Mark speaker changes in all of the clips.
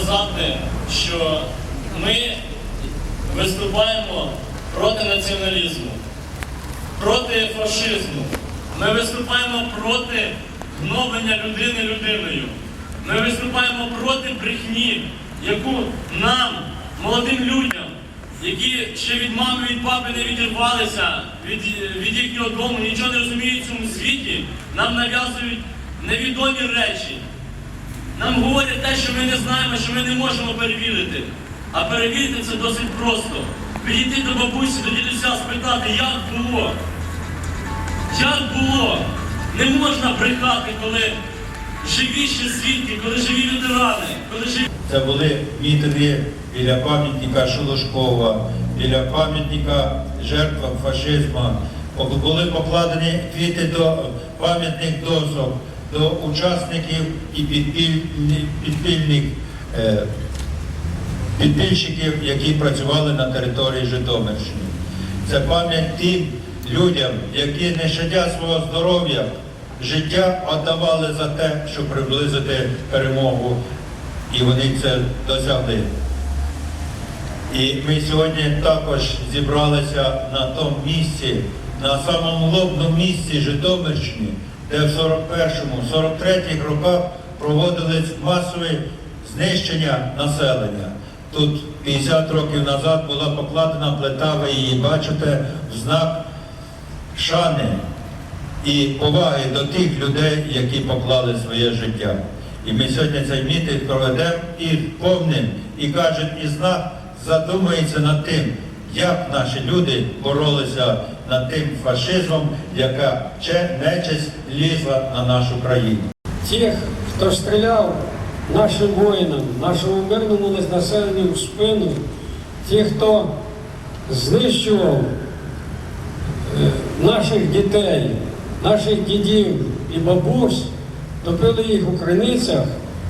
Speaker 1: сказати, що ми виступаємо проти націоналізму, проти фашизму. Ми виступаємо проти гноблення людини людиною. Ми виступаємо проти брехні, яку нам, молодим людям, які ще від мами, від папи не відірвалися від, від їхнього дому, нічого не розуміють в цьому світі, нам нав'язують невідомі речі. Нам говорять те, що ми не знаємо, що ми не можемо перевірити. А перевірити це досить просто. Підійти до бабусі, до дідуся, спитати, як було. Як було? Не можна брехати, коли живі ще свідки, коли живі ветерани, коли живі.
Speaker 2: Це були мітинги біля пам'ятника Шолошкова, біля пам'ятника жертвам фашизму. Були покладені квіти до пам'ятних досок, до учасників і підпільних, е, підпільщиків, які працювали на території Житомирщини. Це пам'ять тим людям, які не щадя свого здоров'я, життя віддавали за те, щоб приблизити перемогу, і вони це досягли. І ми сьогодні також зібралися на тому місці, на самому лобному місці Житомирщини, де в 41-му, 43-х роках проводились масові знищення населення. Тут 50 років назад була покладена плита, ви її бачите, в знак шани і поваги до тих людей, які поклали своє життя. І ми сьогодні цей мітинг проведемо і повним, і кажуть, і знак задумається над тим, як наші люди боролися над тим фашизмом, яка нечисть лізла на нашу країну.
Speaker 3: Тих, хто стріляв нашим воїнам, нашому мирному населенню в спину, ті, хто знищував е, наших дітей, наших дідів і бабусь, топили їх у криницях,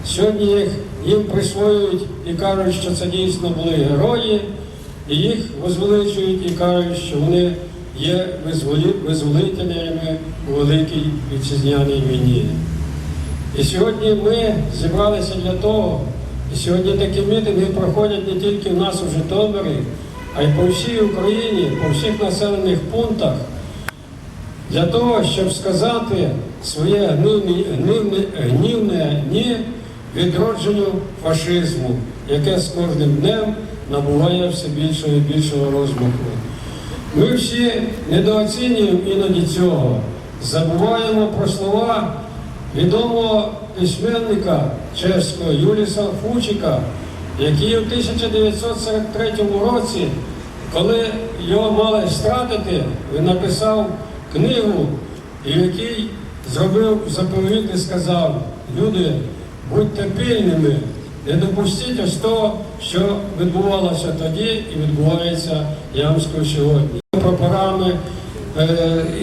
Speaker 3: сьогодні їх, їм присвоюють і кажуть, що це дійсно були герої, і їх возвеличують і кажуть, що вони є визволителями у Великій Вітчизняній війні. І сьогодні ми зібралися для того, і сьогодні такі мітинги проходять не тільки в нас у Житомирі, а й по всій Україні, по всіх населених пунктах, для того, щоб сказати своє гнівне, ні відродженню фашизму, яке з кожним днем набуває все більшого і більшого розмаху. Ми всі недооцінюємо іноді цього, забуваємо про слова відомого письменника чеського Юліса Фучика, який у 1943 році, коли його мали стратити, він написав книгу, в якій зробив заповіт і сказав, люди, будьте пильними, не допустіть того, що відбувалося тоді і відбувається ямською сьогодні. Прапорами е,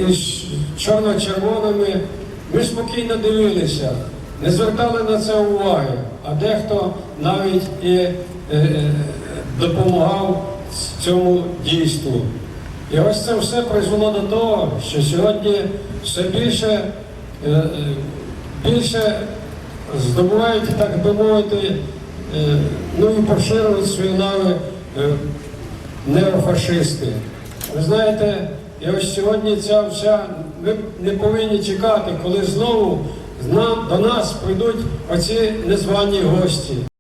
Speaker 3: із чорно-червоними ми спокійно дивилися, не звертали на це уваги, а дехто навіть і е, е, допомагав цьому дійству. І ось це все призвело до того, що сьогодні все більше, більше здобувають, так би мовити, е, ну і поширюють свої лави е, неофашисти. Ви знаєте, і ось сьогодні ця вся, ми не повинні чекати, коли знову до нас прийдуть оці незвані гості.